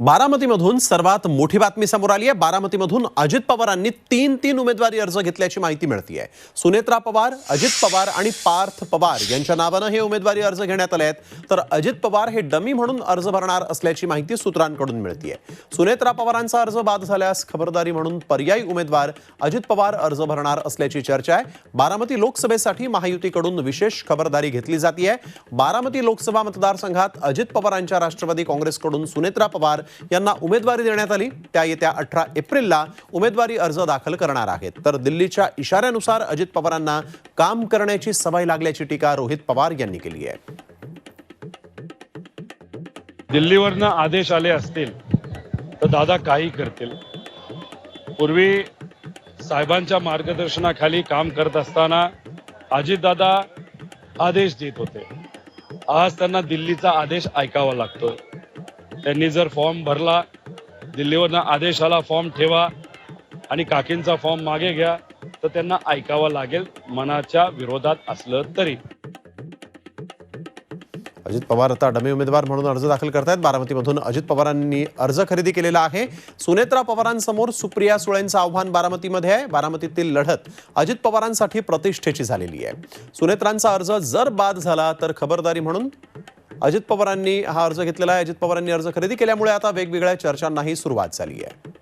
बारामतीमधून सर्वात मोठी बातमी समोर आली आहे. बारामतीमधून अजित पवारांनी तीन तीन उमेदवारी अर्ज घेतल्याची माहिती मिळते आहे सुनेत्रा पवार अजित पवार आणि पार्थ पवार यांच्या नावानं हे उमेदवारी अर्ज घेण्यात आले आहेत. तर अजित पवार हे डमी म्हणून अर्ज भरणार असल्याची माहिती सूत्रांकडून मिळते आहे सुनेत्रा पवारांचा अर्ज बाद झाल्यास खबरदारी म्हणून पर्यायी उमेदवार अजित पवार अर्ज भरणार असल्याची चर्चा आहे. बारामती लोकसभेसाठी महायुतीकडून विशेष खबरदारी घेतली जाते बारामती लोकसभा मतदारसंघात अजित पवारांच्या राष्ट्रवादी काँग्रेसकडून सुनेत्रा पवार यांना उमेदवारी देण्यात आली. त्या येत्या अठरा एप्रिलला उमेदवारी अर्ज दाखल करणार आहेत. तर दिल्लीच्या इशाऱ्यानुसार अजित पवारांना काम करण्याची सवय लागल्याची टीका रोहित पवार यांनी केली आहे. दिल्लीवरनं आदेश आले असतील तर दादा काही करतील. पूर्वी साहेबांच्या मार्गदर्शनाखाली काम करत असताना अजितदादा आदेश देत होते. आज त्यांना दिल्लीचा आदेश ऐकावा लागतो त्यांनी जर फॉर्म भरला दिल्लीवरनं आदेश आला फॉर्म ठेवा आणि काकींचा फॉर्म मागे घ्या तर त्यांना ऐकावं लागेल मनाच्या विरोधात असलं तरी. अजित पवार आता डमी उमेदवार म्हणून अर्ज दाखल करतायत. बारामतीमधून अजित पवारांनी अर्ज खरेदी केलेला आहे. सुनेत्रा पवारांसमोर सुप्रिया सुळेंचं आव्हान बारामतीमध्ये आहे. बारामतीतील लढत अजित पवारांसाठी प्रतिष्ठेची झालेली आहे. सुनेत्रांचा अर्ज जर बाद झाला तर खबरदारी म्हणून अजित पवारांनी हा अर्ज घेतलेला आहे. अजित पवारांनी अर्ज खरेदी केल्यामुळे आता वेगवेगळ्या चर्चांनाही सुरुवात झाली आहे.